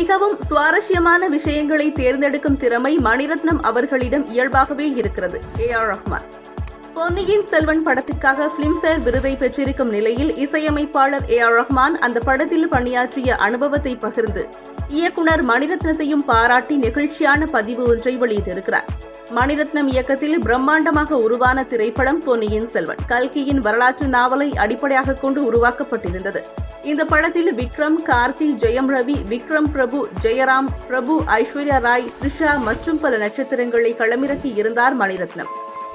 மிகவும் சுவாரஸ்யமான விஷயங்களை தேர்ந்தெடுக்கும் திறமை மணிரத்னம் அவர்களிடம் இயல்பாகவே இருக்கிறது. A R Rahman. பொன்னியின் செல்வன் படத்திற்காக பிலிம்பேர் விருதை பெற்றிருக்கும் நிலையில் இசையமைப்பாளர் ஏ ஆர் ரஹ்மான் அந்த படத்தில் பணியாற்றிய அனுபவத்தை பகிர்ந்து இயக்குனர் மணிரத்னத்தையும் பாராட்டி நெகிழ்ச்சியான பதிவு ஒன்றை வெளியிட்டிருக்கிறார். மணிரத்னம் இயக்கத்தில் பிரம்மாண்டமாக உருவான திரைப்படம் பொன்னியின் செல்வன். கல்கியின் வரலாற்று நாவலை அடிப்படையாக கொண்டு உருவாக்கப்பட்டிருந்தது. இந்த படத்தில் விக்ரம் கார்த்தி ஜெயம் ரவி விக்ரம் பிரபு ஜெயராம் பிரபு ஐஸ்வர்யா ராய் த்ரிஷா மற்றும் பல நட்சத்திரங்களை களமிறக்கி இருந்தார் மணிரத்னம்.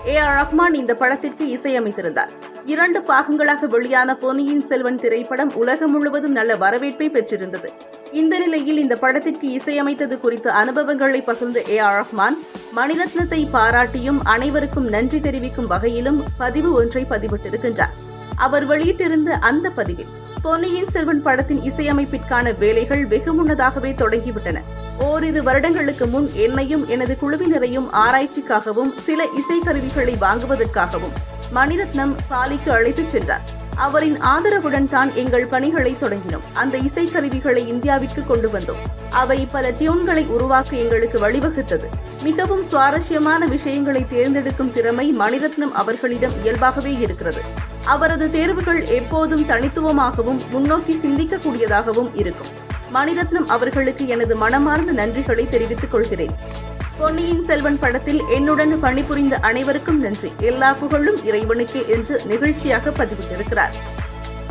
ஏ ஆர் ரஹ்மான் இந்த படத்திற்கு இசையமைத்திருந்தார். இரண்டு பாகங்களாக வெளியான பொன்னியின் செல்வன் திரைப்படம் உலகம் முழுவதும் நல்ல வரவேற்பை பெற்றிருந்தது. இந்த நிலையில் இந்த படத்திற்கு இசையமைத்தது குறித்த அனுபவங்களை பகிர்ந்த ஏ ஆர் ரஹ்மான் மணிரத்னத்தை பாராட்டியும் அனைவருக்கும் நன்றி தெரிவிக்கும் வகையிலும் பதிவு ஒன்றை பதிவிட்டிருக்கின்றார். அவர் வெளியிட்டிருந்த அந்த பதிவில் பொன்னியின் செல்வன் படத்தின் இசையமைப்பிற்கான வேலைகள் வெகு முன்னதாகவே தொடங்கிவிட்டன. ஓரிரு வருடங்களுக்கு முன் என்னையும் எனது குழுவினரையும் ஆராய்ச்சிக்காகவும் சில இசைக்கருவிகளை வாங்குவதற்காகவும் மணிரத்னம் பாலிக்கு அழைத்துச் சென்றார். அவரின் ஆதரவுடன் தான் எங்கள் பணிகளை தொடங்கினோம். அந்த இசைக்கருவிகளை இந்தியாவிற்கு கொண்டு வந்தோம். அவை பல டியூன்களை உருவாக்க எங்களுக்கு வழிவகுத்தது. மிகவும் சுவாரஸ்யமான விஷயங்களை தேர்ந்தெடுக்கும் திறமை மணிரத்னம் அவர்களிடம் இயல்பாகவே இருக்கிறது. அவரது தேர்வுகள் எப்போதும் தனித்துவமாகவும் முன்னோக்கி சிந்திக்கக்கூடியதாகவும் இருக்கும். மணிரத்னம் அவர்களுக்கு எனது மனமார்ந்த நன்றிகளை தெரிவித்துக் கொள்கிறேன். பொன்னியின் செல்வன் படத்தில் என்னுடன் பணிபுரிந்த அனைவருக்கும் நன்றி. எல்லா புகழும் இறைவனுக்கே என்று நிகழ்ச்சியாக பதிவிட்டிருக்கிறார்.